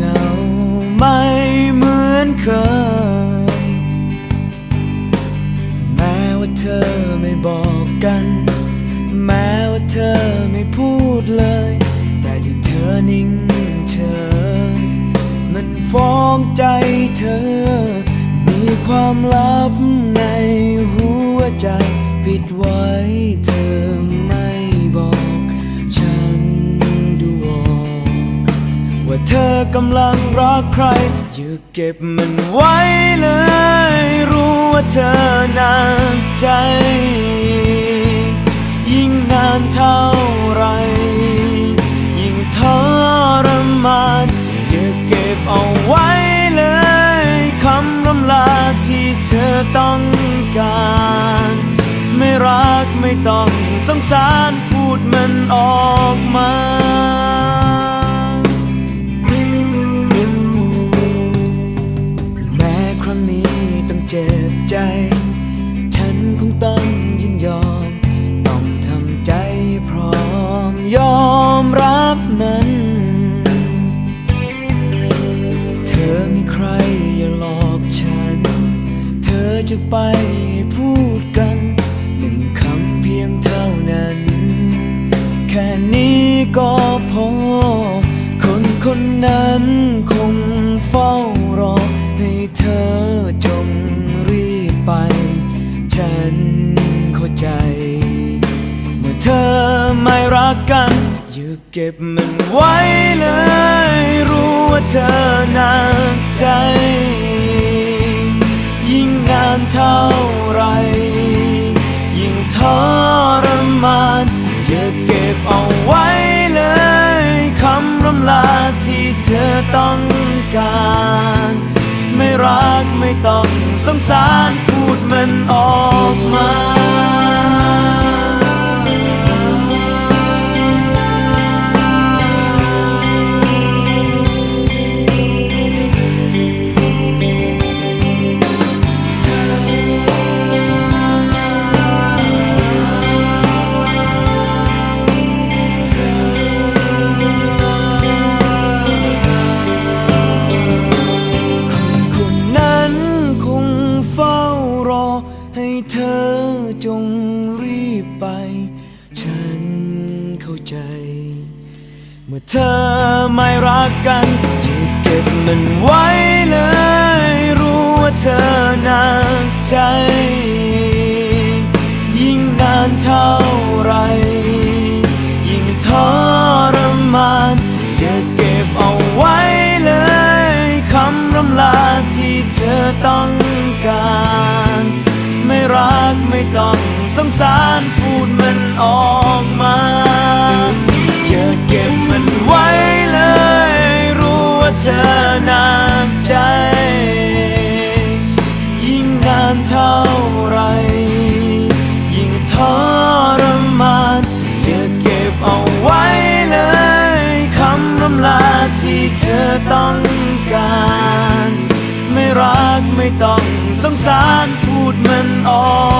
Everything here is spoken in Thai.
เงาไม่เหมือนเคย แม้ว่าเธอไม่บอกกัน แม้ว่าเธอไม่พูดเลย แต่ที่เธอนิ่งเฉยมันฟ้องใจเธอ มีความลับในหัวใจปิดไว้เธอ อกำลังรักใคร อย่าเก็บมันไว้เลย รู้ว่าเธอนานใจ ยิ่งนานเท่าไร ยิ่งทรมานอย่าเก็บเอาไว้เลยคำรำลาที่เธอต้องการ ไม่รักไม่ต้องสงสารพูดมันออกมา เจ็บใจ ฉันคงต้องยินยอม ต้องทำใจพร้อมยอมรับมัน เธอมีใครอย่าหลอกฉัน เธอจะไปพูดกันหนึ่งคำเพียงเท่านั้น แค่นี้ก็พอ คนคนนั้นคงเฝ้ารอให้เธอจ ไป ฉันเข้าใจ เมื่อเธอไม่รักกัน อย่าเก็บมันไว้เลย รู้ว่าเธอหนานใจ ยิ่งนานเท่าไร ยิ่งทรมานอย่าเก็บเอาไว้เลยคำรำลาที่เธอต้องการ ไม่รักไม่ต้องสงสาร มันออกมา เข้าใจ เมื่อเธอไม่รักกันอย่าเก็บมันไว้เลย รู้ว่าเธอหนานใจ ยิ่งนานเท่าไร ยิ่งทรมานอย่าเก็บเอาไว้เลยคำรำลาที่เธอต้องการ ไม่รักไม่ต้องสงสารพูดมันออก ต้องสงสารพูดมันออก